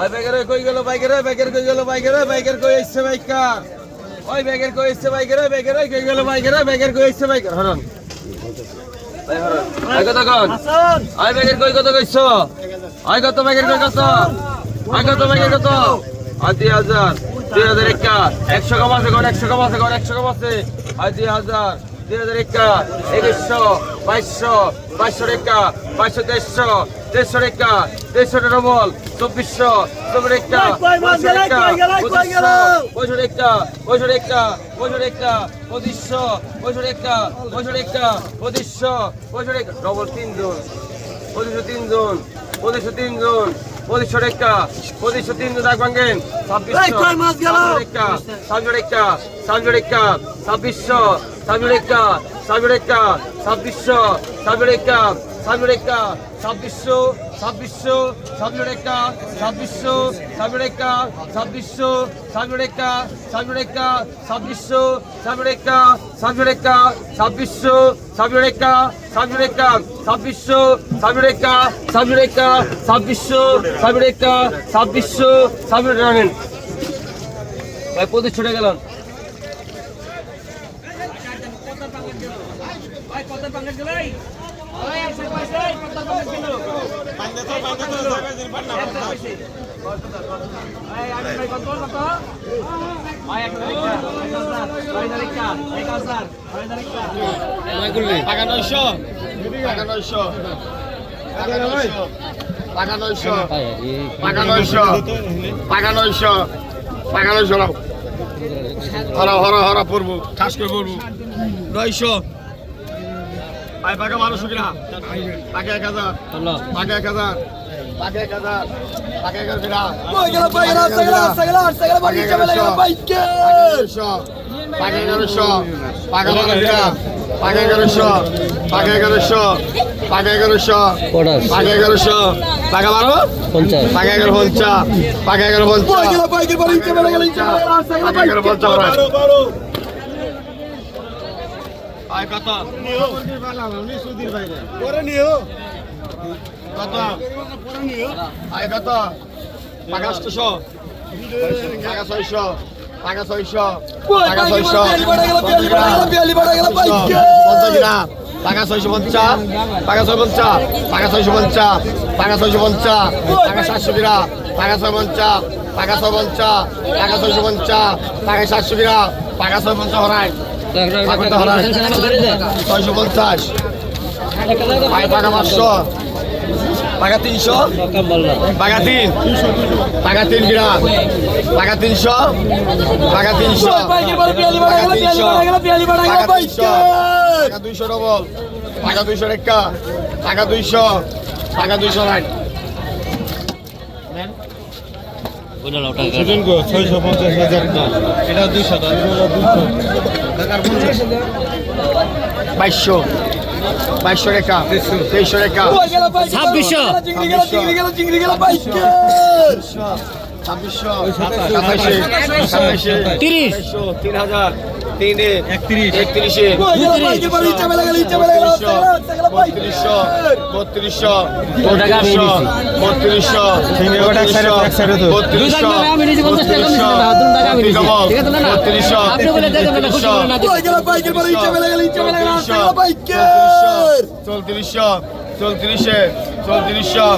ওই ব্যাগের কই গেল বাইকের ব্যাগের কই গেল বাইকের ব্যাগের কই এসছে বাইকার? ওই ব্যাগের কই এসছে বাইকের ব্যাগের কই গেল বাইকের ব্যাগের কই এসছে বাইকার। হরন আই কত কোন? আই ব্যাগের কই কত কইছো? আই কত ব্যাগের কই কত? আই কত ব্যাগের কত? আই দুই হাজার। দুই হাজার একা একশো কম আছে কোন একশো কম আছে কোন একশো কম আছে আই দুই হাজার। দুই হাজার একা একুশশো বাইশশো বাইশশো রেখা বাইশশো দেড়শো দেড়শো রেখা দেড়শো ডবল চব্বিশশো চব্বিশ রেখা পঁচিশশো রেখা পঁচিশশো রেখা পঁচিশশো রেখা পঁচিশশো রেখা পঁচিশশো পঁচিশশো রেখা পঁচিশশো রেখা পঁচিশশো পঁচিশশো রেখা ডবল তিনজন পঁচিশশো তিনজন পঁচিশশো তিনজন পঁচিশশো রেখা পঁচিশশো তিনজন দাগ ভাঙেন ছাব্বিশশো রেখা সাতশো রেখা সাতশো রেখা ছাব্বিশশো সাতশো রেখা ছাব্বিশশো সাতশো রেখা ছাব্বিশশো ছাব্বিশশো রেখা ছাব্বিশশো রেখা ছাব্বিশশো সাতশো রেখা ছাব্বিশশো সাতশো রেখা ছাব্বিশশো সাতশো রেখা ছাব্বিশশো রেখা সাতশো ছাব্বিশশো সাতশো ছাব্বিশশো সাতশো রাখেন ভাই পঁচিশ ছুটে গেলাম টাকা নয়শো টাকা নয়শো টাকা নয়শো টাকা নয়শো টাকা নয়শো টাকা নয়শো টাকা নয়শো হরা হরা হরা পড়ব। ঠাস করে পড়ব। নয়শো। আই পাকা মানুষ কিনা পাকা এক হাজার পাকা এক হাজার পাকা এক হাজার পাকা এক এগারোশো পাকা এগারোশো পাকা বারোশো পাকা এগারোশো পাকা এগারোশো পাকা এগারোশো পাকা এগারোশো পাকা বারো পাকা এগারো পঞ্চাশ পাকা এগারো পঞ্চাশ পাকা এগারো পঞ্চাশ আয় কত? কত আয় কত? পাকা আটশো পাকা ছয়শো। পাকা ছয়শো। পাকা ছয়শো। পঞ্চাশ গ্রাম। পাকা ছয়শো পঞ্চাশ। পাকা ছয় পঞ্চাশ। পাকা ছয়শো পঞ্চাশ। পাকা ছয়শো পঞ্চাশ। পাকা সাতশো গ্রাম। পাকা ছয় পঞ্চাশ। পাকা ছয় পঞ্চাশ। পাকা ছয়শো পঞ্চাশ। পাকা সাতশো গ্রাম। পাকা ছয় পঞ্চাশ হরাই। ছয়শো পঞ্চাশ। পাকা পাঁচশো। পাকা তিনশো। পাকা তিন। পাকা তিন গ্রাম পাকা তিনশো। পাকা তিনশো। টাকা দুইশো ডবল টাকা দুইশো রেখা টাকা দুইশো। টাকা দুইশো লাইন ছয়শো পঞ্চাশ হাজার এটা দুইশো বাইশশো বাইশশো রেখা তেইশশো। রেখা ছাব্বিশশো। তিরিশ। তিন হাজার। তিনে একত্রিশ একত্রিশে বত্রিশশো বত্রিশশো বত্রিশশো বত্রিশশো? বত্রিশশো দিলে। চৌত্রিশশো চৌত্রিশে চৌত্রিশশো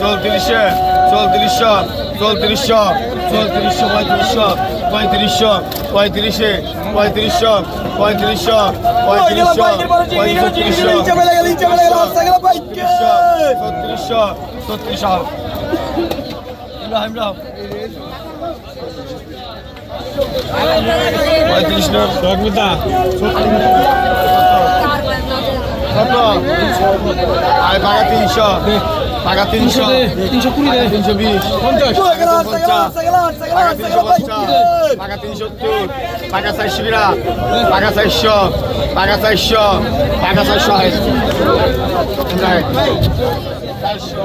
চৌত্রিশে চৌত্রিশশো চৌত্রিশশো চৌত্রিশশো পঁয়ত্রিশশো পঁয়ত্রিশশো পঁয়ত্রিশে পঁয়ত্রিশশো পঁয়ত্রিশশো পঁয়ত্রিশশো ছত্রিশশো ছত্রিশশো। পঁয়ত্রিশ কত আয় পাকা তিনশো। পাকা তিনশো তিনশো কুড়ি তিনশো বিশ। পঞ্চাশ। টাকা তিনশো পঞ্চাশ। পাকা তিনশো সত্তর পাকা চারশো বিরা পাকা চারশো। টাকা চারশো। টাকা চারশো। চারশো।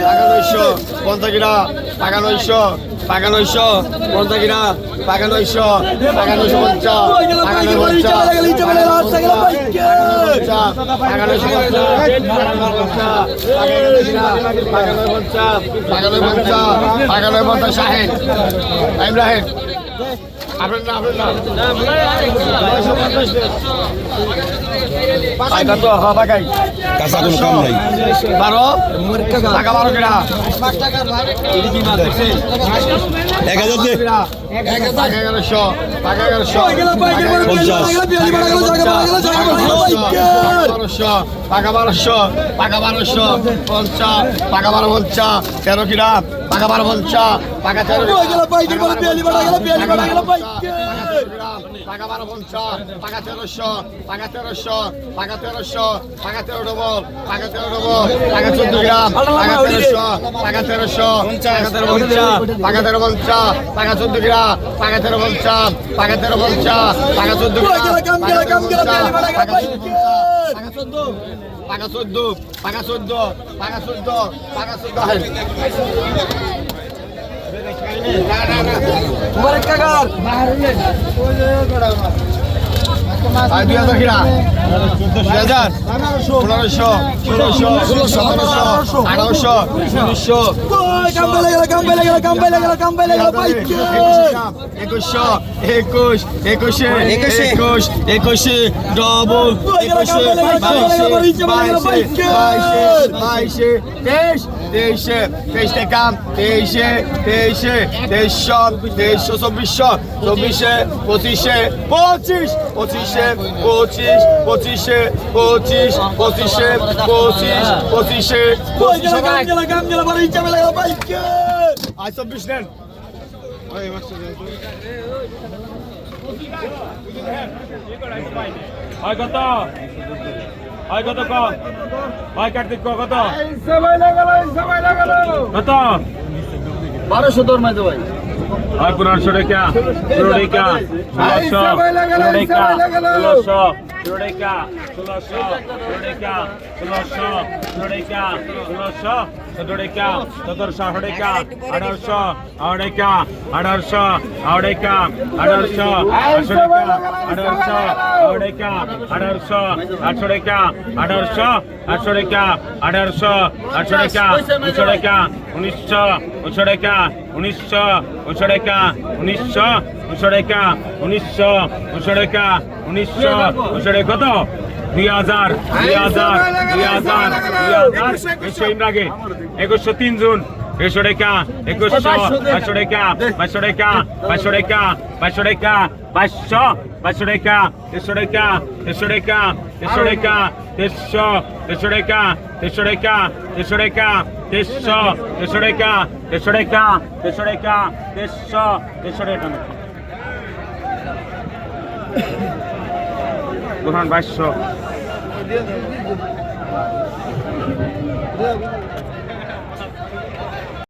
টাকা নয়শো আপনার না হ্যাঁ বারোশো বারোশো পঞ্চাশ টাকা বারো পঞ্চাশ তেরো কিনা টাকা বারো পঞ্চাশ টাকা তেরো টাকা বারো পঞ্চাশ টাকা তেরোশো টাকা তেরোশো টাকা তেরোশো টাকা তেরো ডবল টাকা তেরো ডবল টাকা চোদ্দ গ্রাম টাকা তেরোশো টাকা তেরোশো টাকা তেরো পঞ্চাশ টাকা তেরো পঞ্চাশ টাকা চোদ্দ গ্রাম তেরো তেরো পঞ্চাশ টাকা চোদ্দ গ্রাম টাকা চোদ্দ টাকা চোদ্দ টাকা চোদ্দ টাকা চোদ্দ টাকা চোদ্দ আর দুই হাজার কিনা দুই হাজার। পনেরোশো ষোলোশো সতেরোশো আঠারোশো উনিশশো একুশশো একুশ একুশে একুশ। একুশে ডবল একুশে বাইশে বাইশে বাইশে বাইশে তেইশ তেইশে তেইশ টাকা তেইশে তেইশে তেইশশো তেইশশো চব্বিশশো চব্বিশে পঁচিশে পঁচিশ পঁচিশে পঁচিশ পঁচিশে পঁচিশ পঁচিশে পঁচিশ পঁচিশে পঁচিশে আজ চব্বিশ নেন। কত? হয় কত ক হয় কার্তিক কত? কত? বারোশো তোর মাঝে ভাই। হয় পনেরোশো টাকা ষোলো টাকা ষোলোশো ষোলোশো ষোলো টাকা ষোলোশো ষোলো টাকা ষোলোশো ষোলো টাকা ষোলোশো সতেরো টাকা সতেরোশো আঠারো টাকা আঠারোশো আঠারো টাকা আঠারোশো আঠারো টাকা আঠারোশো আটশো টাকা আঠারোশো আঠারো টাকা আঠারোশো আটশো টাকা আঠারোশো আটশো টাকা আঠারোশো আটশো টাকা উনিশশো টাকা উনিশশো টাকা উনিশশো টাকা উনিশশো টাকা উনিশশো উনিশশো উনিশশো উনিশশো টাকা কত? দুই হাজার দুই হাজার দুই হাজার দুই হাজার। একুশশো ইমরাগে একুশশো তিন জুন। একুশশো টাকা একুশশো বাইশশো টাকা বাইশশো টাকা বাইশশো টাকা বাইশশো টাকা বাইশশো বাইশশো টাকা তেরোশো টাকা তেরোশো টাকা তেরোশো টাকা তেরোশো তেরোশো টাকা তেরোশো টাকা তেরোশো টাকা তেরোশো তেরোশো টাকা তেরোশো টাকা তেরোশো টাকা তেরোশো টাকা বুরহান বাইশশো